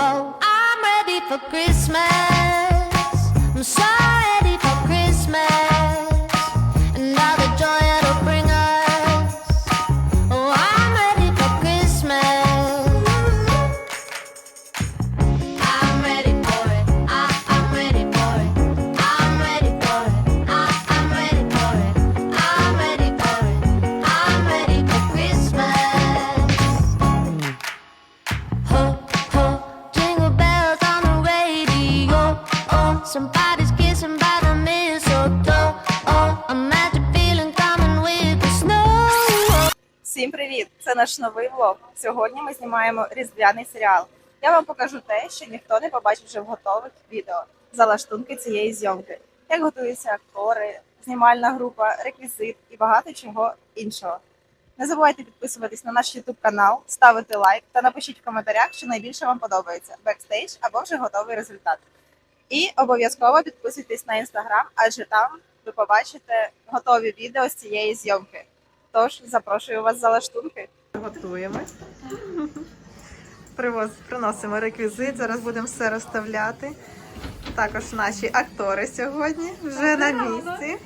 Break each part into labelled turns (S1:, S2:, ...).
S1: whoa. I'm ready for Christmas. I'm so
S2: наш новий влог. Сьогодні ми знімаємо різдвяний серіал. Я вам покажу те, що ніхто не побачив вже в готових відео залаштунки цієї зйомки, як готуються актори, знімальна група, реквізит і багато чого іншого. Не забувайте підписуватись на наш YouTube канал, ставити лайк та напишіть в коментарях, що найбільше вам подобається бекстейдж або вже готовий результат. І обов'язково підписуйтесь на інстаграм, адже там ви побачите готові відео з цієї зйомки. Тож запрошую вас за лаштунки. Готуємось. Привоз, приносимо реквізит. Зараз будемо все розставляти. Також наші актори сьогодні вже на місці.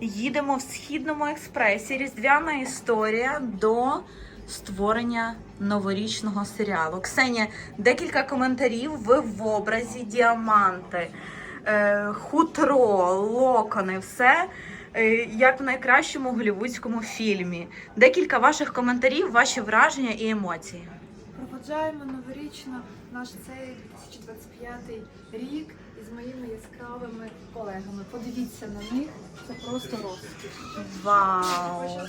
S3: Їдемо в східному експресі. Різдвяна історія до створення новорічного серіалу. Ксенія, декілька коментарів. Ви в образі діаманти, е, хутро, локони, все. Е, Як в найкращому голівудському фільмі. Декілька ваших коментарів, ваші враження і емоції.
S4: Проводжаємо новорічно наш цей 2025 рік із моїми яскравими колегами. Подивіться на них, це просто розкіш.
S3: Вау!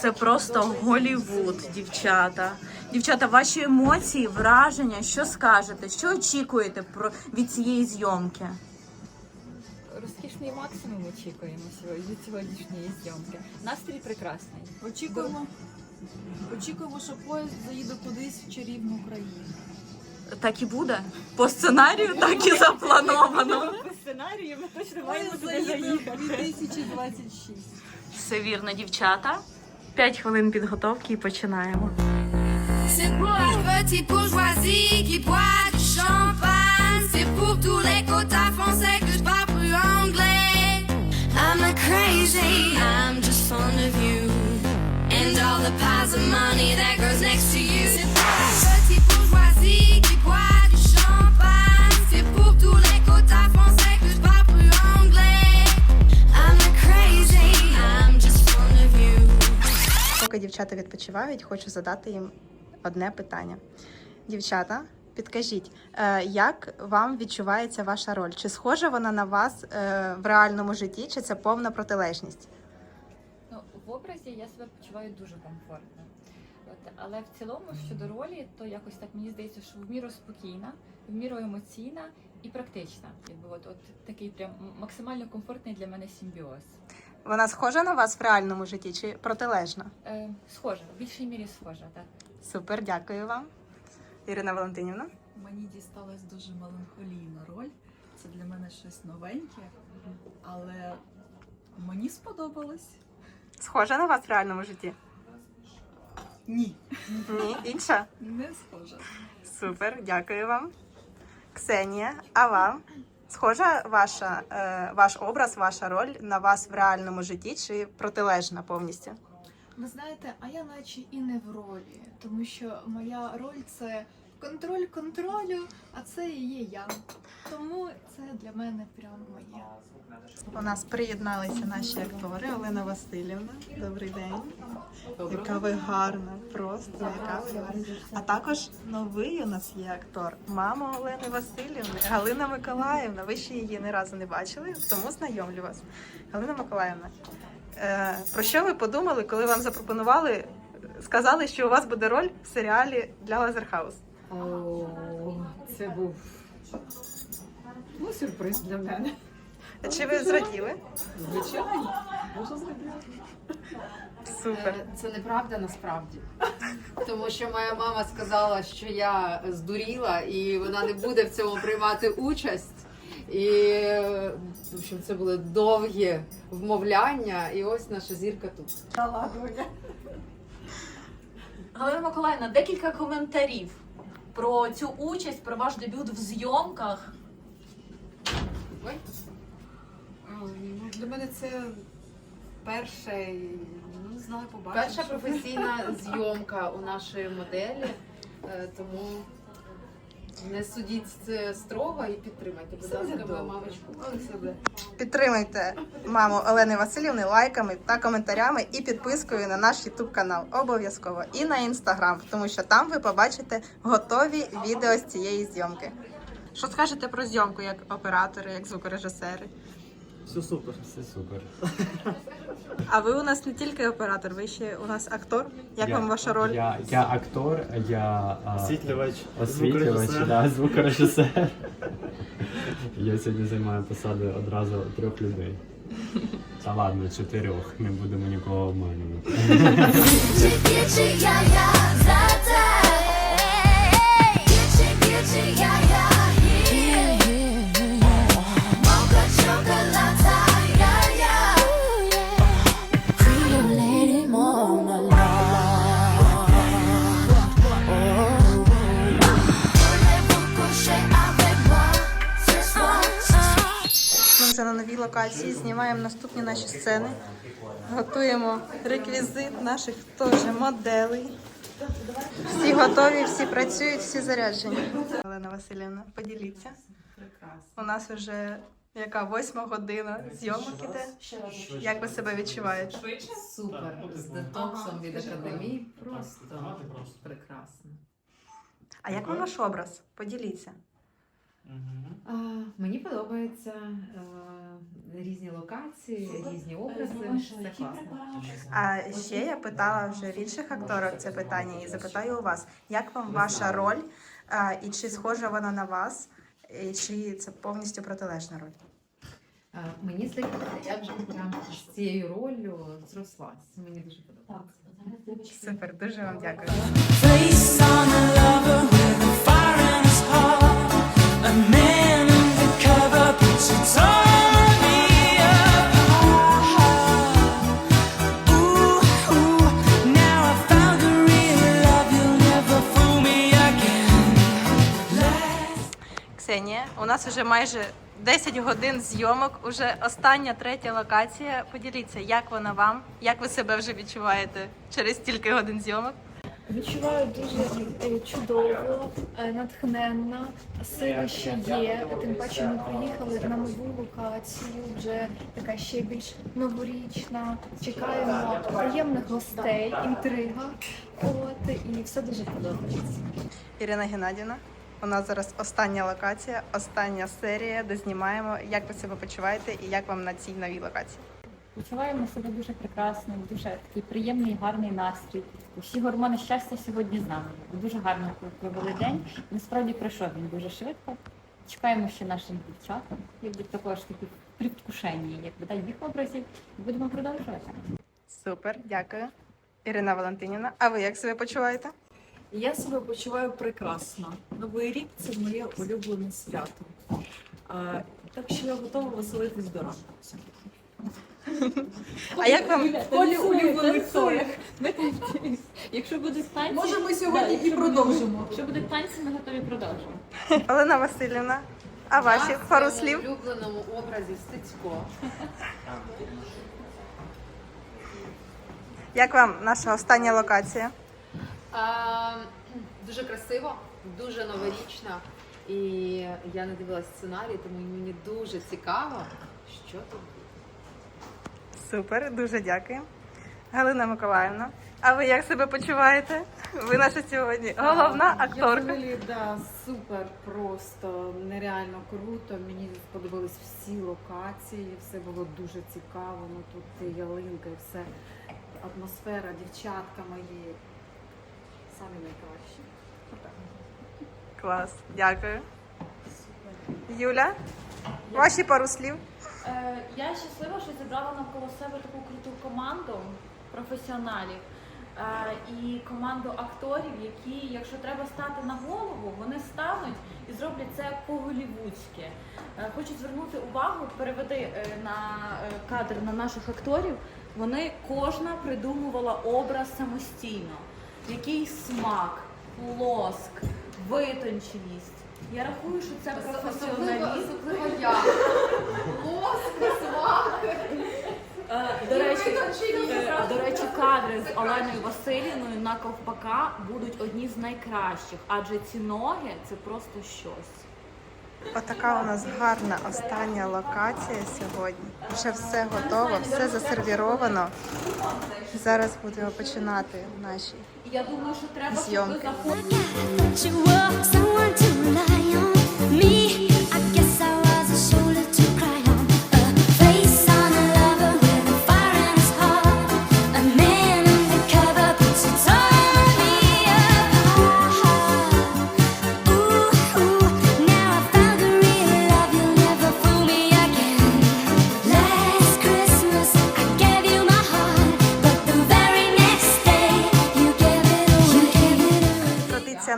S3: Це просто Голівуд, дівчата. Дівчата, ваші емоції, враження, що скажете? Що очікуєте про від цієї зйомки?
S5: Розкішний максимум очікуємо сьогодні- від сьогоднішньої зйомки. Настрій прекрасний.
S4: Очікуємо, очікуємо, що поїзд заїде кудись в чарівну країну.
S3: Так і буде? По сценарію так і заплановано.
S5: По сценарію ми точно маємо
S4: Поїзд
S5: туди
S4: заїде
S5: заїхати.
S4: 2026.
S3: Все вірно, дівчата. П'ять хвилин підготовки і починаємо.
S1: C'est pour la petite bourgeoisie qui boit du champagne. C'est pour tous les quotas français que I'm crazy, I'm just fond of you. And all the piles of money that grows next to you. C'est pour la petite bourgeoisie qui boit du champagne. C'est pour tous les quotas français que je parle plus anglais. I'm not crazy, I'm just fond of you.
S2: Поки дівчата відпочивають, хочу задати їм одне питання. Дівчата, підкажіть, е, як вам відчувається ваша роль? Чи схожа вона на вас е, в реальному житті, чи це повна протилежність?
S5: Ну, в образі я себе почуваю дуже комфортно. От, але в цілому щодо ролі, то якось так мені здається, що в міру спокійна, в міру емоційна і практична. Якби от, от такий прям максимально комфортний для мене симбіоз.
S2: Вона схожа на вас в реальному житті чи протилежна?
S5: Е, схожа, в більшій мірі схожа, так.
S2: Супер, дякую вам. Ірина Валентинівна.
S6: Мені дісталась дуже меланхолійна роль. Це для мене щось новеньке, але мені сподобалось.
S2: Схожа на вас в реальному житті?
S6: Ні,
S2: Ні, інша?
S6: не схожа.
S2: Супер, дякую вам. Ксенія, а вам? Схожа ваша, е, ваш образ, ваша роль на вас в реальному житті чи протилежна повністю?
S4: Ви знаєте, а я наче і не в ролі, тому що моя роль це контроль контролю, а це і є я. Тому це для мене прям моє.
S2: У нас приєдналися наші актори Олена Васильівна. Добрий день. Яка ви гарна, просто яка ви гарна. А також новий у нас є актор, мама Олени Васильівни, Галина Миколаївна. Ви ще її ні разу не бачили, тому знайомлю вас. Галина Миколаївна, про що ви подумали, коли вам запропонували, сказали, що у вас буде роль в серіалі для Лазерхаус?
S5: О, це був ну, сюрприз для мене.
S2: Чи ви зраділи?
S5: Звичайно, дуже зраділа.
S2: Супер.
S7: Е, Це неправда насправді. Тому що моя мама сказала, що я здуріла і вона не буде в цьому приймати участь. І в общем, це були довгі вмовляння, і ось наша зірка тут.
S3: Галина Миколаївна, декілька коментарів. про цю участь, про ваш дебют в зйомках.
S7: Ой.
S8: Ну, Для мене це перше, ну, не знаю, побачимо.
S7: Перша професійна зйомка у нашої моделі, е, тому не судіть це строго і підтримайте, будь ласка, мамочку.
S2: Підтримуйте маму Олени Васильівни лайками та коментарями і підпискою на наш Ютуб канал. Обов'язково і на інстаграм, тому що там ви побачите готові відео з цієї зйомки. Що скажете про зйомку як оператори, як звукорежисери?
S9: Все супер. Все супер.
S2: А ви у нас не тільки оператор, ви ще у нас актор. Як
S9: Я-
S2: вам ваша роль?
S9: Я, я актор, я а,
S10: Освітлювач,
S9: освітлювач,
S10: звукорежисер.
S9: да, звукорежисер. Я сьогодні займаю посади одразу трьох людей. Та ладно, чотирьох, не будемо нікого обманювати.
S1: Gitchy, yeah, yeah, za-za.
S2: Знімаємо наступні наші сцени. Готуємо реквізит наших теж моделей. Всі готові, всі працюють, всі заряджені. Олена Васильівна, поділіться. У нас вже яка восьма година зйомок іде. Як ви себе відчуваєте?
S7: Супер. З детоксом від академії просто прекрасно.
S2: А як вам ваш образ? Поділіться.
S7: А, мені подобається е, різні локації, різні образи. Все класно.
S2: А ще я питала вже в інших акторів це питання і запитаю у вас, як вам ваша роль, і чи схожа вона на вас, і чи це повністю протилежна роль?
S7: Мені здається, я вже прям з цією роллю зрослась. Мені дуже подобається.
S2: Супер, дуже вам дякую. Ксенія, у нас вже майже 10 годин зйомок, уже остання третя локація. Поділіться, як вона вам, як ви себе вже відчуваєте через стільки годин зйомок?
S4: Відчуваю дуже е, чудово, е, натхненно, сили ще є. Тим паче ми приїхали на нову локацію, вже така ще більш новорічна. Чекаємо приємних гостей, інтрига. От і все дуже подобається.
S2: Ірина Геннадівна, у нас зараз остання локація, остання серія, де знімаємо. Як ви себе почуваєте і як вам на цій новій локації?
S5: Почуваємо себе дуже прекрасно, дуже такий приємний, гарний настрій. Усі гормони щастя сьогодні з нами. Дуже гарно провели день. Насправді пройшов він дуже швидко. Чекаємо ще наших дівчаток, якби також такі предвкушення, якби да, їх образів. Будемо продовжувати.
S2: Супер, дякую. Ірина Валентинівна, а ви як себе почуваєте?
S6: Я себе почуваю прекрасно. Новий рік це моє улюблене свято. А, так що я готова веселитись до ранку.
S2: А як вам
S6: Полі улюблених торг.
S5: Якщо будуть танці,
S6: Може, ми сьогодні і продовжимо.
S5: Якщо будуть танці, ми готові продовжувати.
S2: Олена Васильівна? А ваші пару слів?
S7: улюбленому образі Стецько.
S2: Як вам наша остання локація?
S7: А, дуже красиво, дуже новорічно. І я не дивилась сценарій, тому мені дуже цікаво, що тут буде.
S2: Супер, дуже дякую. Галина Миколаївна, а ви як себе почуваєте? Ви наша сьогодні головна
S8: Я
S2: акторка.
S8: взагалі, да, супер просто, нереально круто. Мені сподобались всі локації, все було дуже цікаво. Ну тут ялинка, і все. Атмосфера, дівчатка мої. Самі найкращі.
S2: Клас, дякую. Юля, ваші пару слів.
S3: Е, Я щаслива, що зібрала навколо себе таку круту команду професіоналів е, і команду акторів, які, якщо треба стати на голову, вони стануть і зроблять це по-голівудськи. Е, Хочу звернути увагу, переведи на кадр на наших акторів. Вони кожна придумувала образ самостійно. Який смак, лоск, витонченість. Я рахую, що це професіоналізм.
S7: особливо я.
S3: Е, До речі, е, до речі, кадри з Оленою Василівною на ковпака будуть одні з найкращих, адже ці ноги це просто щось.
S11: Отака у нас гарна остання локація сьогодні. Вже все готово, все засервіровано. Зараз будемо починати наші
S3: Я думаю, що треба, щоб
S11: Зйомки.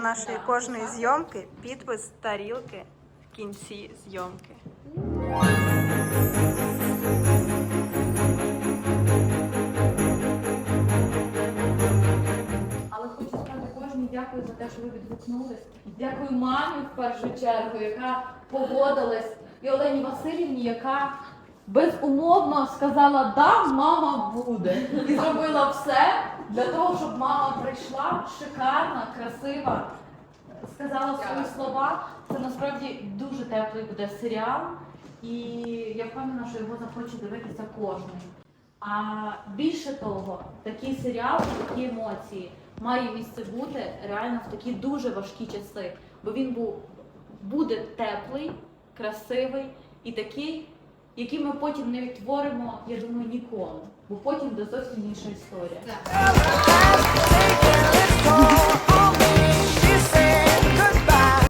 S11: Нашої кожної зйомки підпис тарілки в кінці зйомки.
S3: Але хочу сказати кожній дякую за те, що ви відгукнулись. Дякую мамі в першу чергу, яка погодилась, і Олені Васильівні, яка безумовно сказала да, мама буде. І зробила все для того, щоб мама прийшла шикарна, красива, сказала свої слова. Це насправді дуже теплий буде серіал. І я впевнена, що його захоче дивитися кожен. А більше того, такий серіал, такі емоції має місце бути реально в такі дуже важкі часи, бо він був буде теплий, красивий і такий, який ми потім не відтворимо, я думаю, ніколи. Бо потім до зовсім інша історія.